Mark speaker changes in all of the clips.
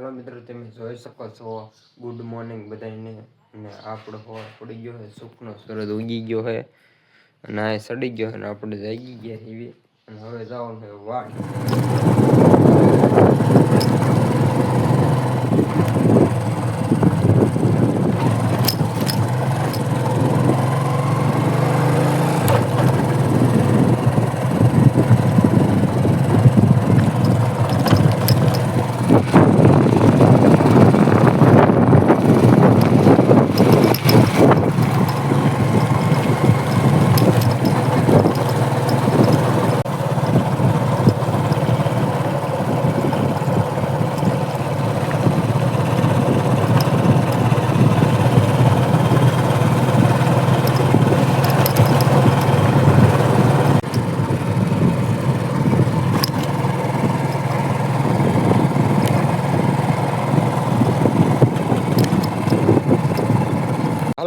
Speaker 1: Hello મિત્રો, તમે જોઈ શકો છો. ગુડ મોર્નિંગ બધાને અને આપણો હવા પડી ગયો છે સુખનો સૂરજ ઉગી ગયો છે. અને આ સડી ગયો અને આપણે જાગી ગયા એવી અને હવે જવાનું છે વાડ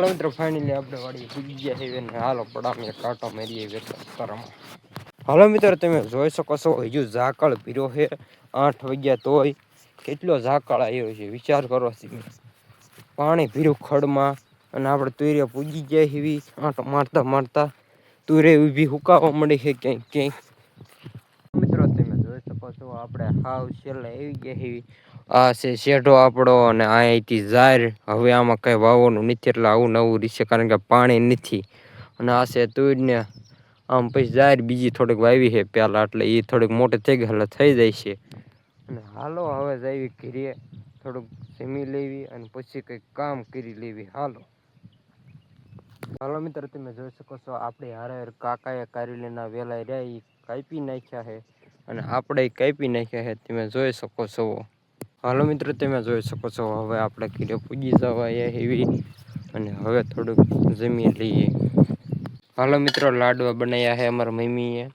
Speaker 1: હાલો મિત્રો ફાઇનલી આપણે વાળી પૂગી ગયા છે અને હાલો પડામે કાંટો મારીએ વેતરમાં હાલો મિત્રો, તમે જોઈ શકો છો, હજુ ઝાકળ પીરો છે, આઠ વાગ્યા તોય. કેટલો ઝાકળ આવ્યો છે, વિચાર કરો છીએ પાણી પીરું ખડમાં અને આપણે તુરે પૂગી ગયા એવી આંટો મારતા મારતા તુરે ઊભી હુકાવા મળી છે ક્યાંક ક્યાંક મિત્રો, તમે જોઈ શકો છો, આપણે હાવ છેલ્લે આવી ગયા એવી આ છે શેઢો આપણો અને અહીંથી ઝાર હવે આમાં કઈ વાવવાનું નથી એટલે આવું નવું રીશે કારણ કે પાણી નથી. અને આ છે તુરને આમ પછી ઝાર બીજી થોડીક વાવી છે પહેલાં એટલે એ થોડીક મોટે થઈ ગઈ એટલે થઈ જાય છે. અને હાલો હવે જઈવી ઘીરીએ થોડુંક જમી લેવી અને પછી કંઈક કામ કરી લેવી. હાલો. હાલો મિત્રો, તમે જોઈ શકો છો આપણે હારે કાકાએ કારેલીના વેલા રહ્યા એ કાપી નાખ્યા છે અને આપણે કાપી નાખ્યા છે, તમે જોઈ શકો છો. હાલો મિત્રો, તમે જોઈ શકો છો, હવે આપણે કીડે પૂજી જવાય એવી. અને હવે થોડુંક જમી લઈએ. હાલો મિત્રો, લાડવા બનાવ્યા છે અમારા મમ્મીએ.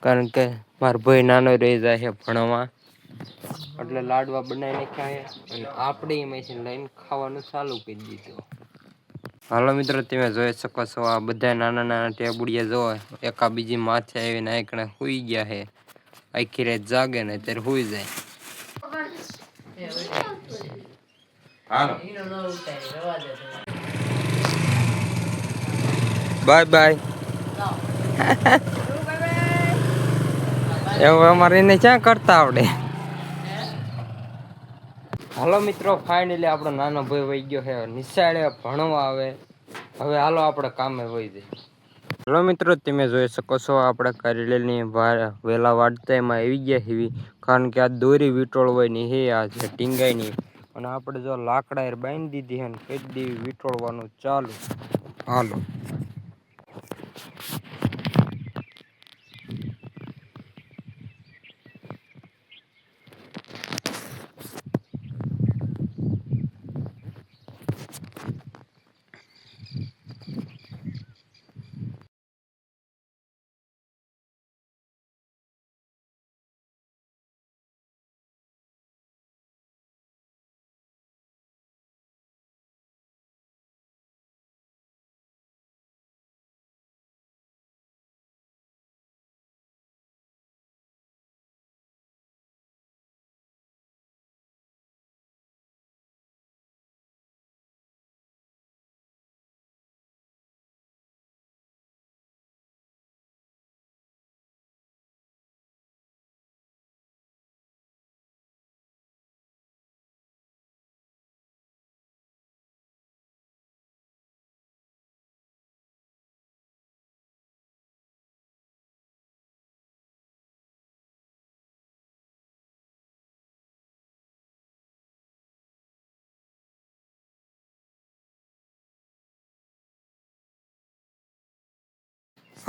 Speaker 1: કારણ કે મારો ભાઈ નાનો રહી જાય છે ભણવા. એટલે લાડવા બનાવી નાખ્યા છે. અને આપણે એમાંથી લઈને ખાવાનું ચાલુ કરી દીધું. હાલો મિત્રો, તમે જોઈ શકો છો, આ બધા નાના નાના ટેબુડિયા જોવા એકા બીજી માથે આવીને આઈકણે સુઈ ગયા છે. આખી રાત જાગે ને ત્યારે સુઈ જાય. હાલો. બાય બાય એવું અમારે એને ક્યાં કરતા આવડે? હાલો મિત્રો ફાઇનલી આપણો નાનો ભાઈ વહી ગયો છે. નિશાળે ભણવા આવે. હવે હાલો આપણે કામે વહી જાય હાલો મિત્રો, તમે જોઈ શકો છો આપણે કરેલીની વેલા વાટતા એમાં આવી ગયા એવી કારણ કે આ દોરી વીંટોળવાની હે આ છે ટીંગાઈની અને આપણે જો લાકડા બાંધી દીધી અને કહી દેવી વીંટોળવાનું ચાલુ. હાલો.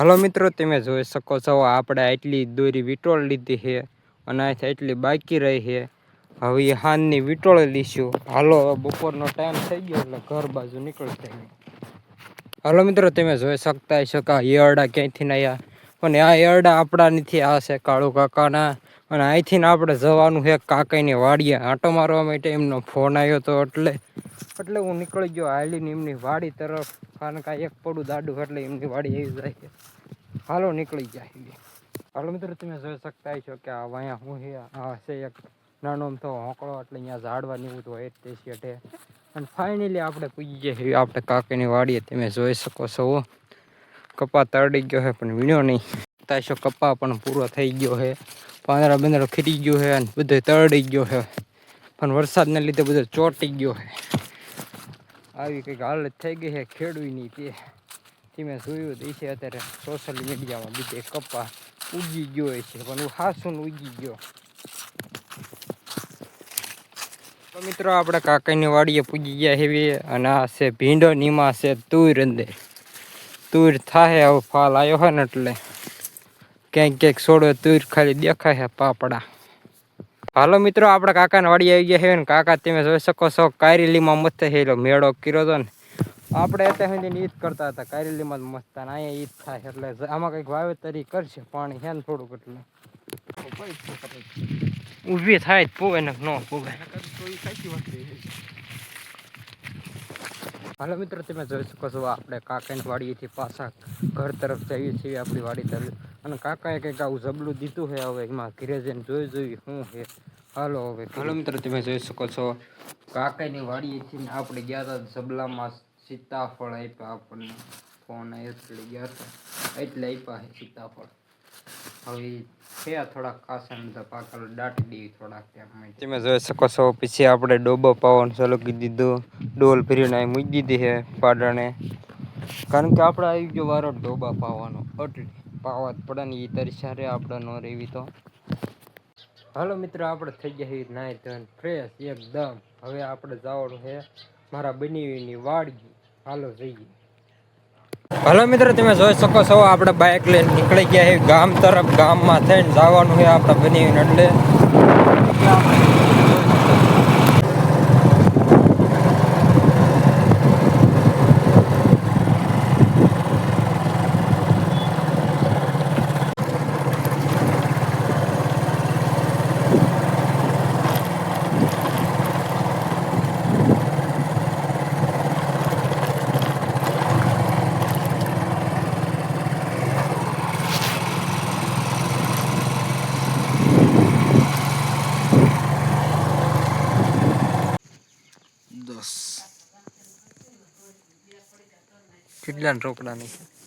Speaker 1: હાલો મિત્રો, તમે જોઈ શકો છો, આપણે આટલી દોરી વિટોળ લીધી છે અને અહીંથી એટલી બાકી રહી છે. હવે હાનની વિટોળ લઈશું હાલો બપોરનો ટાઈમ થઈ ગયો એટલે ઘર બાજુ નીકળી જાય હાલો મિત્રો, તમે જોઈ શકતા હશો કે યરડા ક્યાંયથી આવ્યા પણ આ યરડા આપણા નથી આ છે કાળુ કાકાના. અને અહીંથી આપણે જવાનું છે કાકાની વાડીએ. આંટો મારવા માટે એમનો ફોન આવ્યો હતો એટલે એટલે હું નીકળી ગયો હાલીને એમની વાડી તરફ. કારણ કે એક પડું દાડું એટલે એમની વાડી આવી જાય હાલો નીકળી જાય હાલો મિત્રો, તમે જોઈ શકતા છો કે આ અહીંયા હું છે, આ છે એક નાનો તો હોંકળો, એટલે અહીંયા ઝાડવા નીવું તો જ તે શેઠે. અને ફાઇનલી આપણે પૂજી છીએ, આપણે કાકીની વાડીએ. તમે જોઈ શકો છો. કપા તરડી ગયો છે, પણ વીણ્યો નહીં. તાશો કપા પણ પૂરો થઈ ગયો છે. પાંદડા બંદડા ખીરી ગયો છે અને બધો તરડી ગયો છે. પણ વરસાદને લીધે બધો ચોંટી ગયો છે. આવી કંઈક હાલત થઈ ગઈ છે ખેડૂતની તે તે મેં જોયું તો એ છે અત્યારે સોશિયલ મીડિયામાં બીજે કપા ઉગી ગયો છે, પણ હાસુન ઉગી ગયો. તો મિત્રો, આપણે કાકાની વાડીએ પૂજી ગયા હેવી અને આ છે ભીંડો નીમાં છે તુર અંદર. તુર થાય હવે ફાલ આવ્યો હોય ને એટલે ક્યાંક ક્યાંક છોડો તુર ખાલી દેખાય છે પાપડા. હાલો મિત્રો, આપણે કાકાને વાડી આવી ગયા છે ને કાકા તમે જોઈ શકો છો, કારેલીમાં મસ્ત હેલો મેળો કર્યો હતો ને. આપણે અત્યારે સુધી ઈદ કરતા હતા, કારેલીમાં જ મસ્ત અને અહીંયા ઈદ થાય એટલે આમાં કંઈક વાવેતરી કરશે, પાણી છે ને થોડુંક એટલે. ઊભી થાય જ પૂવે ને, ન પૂવે. હાલો મિત્રો, તમે જોઈ શકો છો, આપણે કાકાની વાડીએથી પાછા ઘર તરફ જઈએ છીએ, આપણી વાડી તરફ. અને કાકાએ કંઈક આવું જબલું દીધું છે હવે એમાં ઘરે જઈને જોઈ જોઈ શું છે. હાલો હવે હાલો મિત્રો તમે જોઈ શકો છો. કાકાની વાડીએથી ને આપણે ગયા હતા જબલામાં સીતાફળ આપ્યા આપણને. ફોન એટલે ગયા હતા. એટલે આપ્યા છે સીતાફળ. હવે થયા થોડાક કાસા ને પાકલ દાટી થોડાક ત્યાં તમે જોઈ શકો છો પછી આપણે ડોબો પાવાનું ચાલુ કરી દીધું. ડોલ ફેરીને મૂકી દીધી છે પાડણે કારણ કે આપણે આવી ગયો વારો ડોબા પાવાનો એટલે પાવા જ પડે ને એ તરસ્યા રે આપણે ન રેવી તો. હાલો મિત્રો, આપણે થઈ ગયા છીએ નાઈ ધન ફ્રેશ એકદમ. હવે આપણે જવાનું છે મારા બનીની વાડગી. હાલો જઈએ. હાલો મિત્રો, તમે જોઈ શકો છો, આપણે બાઇક લઈને નીકળી ગયા છે ગામ તરફ. ગામમાં થઈને જવાનું છે આપણે બની એટલે. કેટલા રોકડા નહીં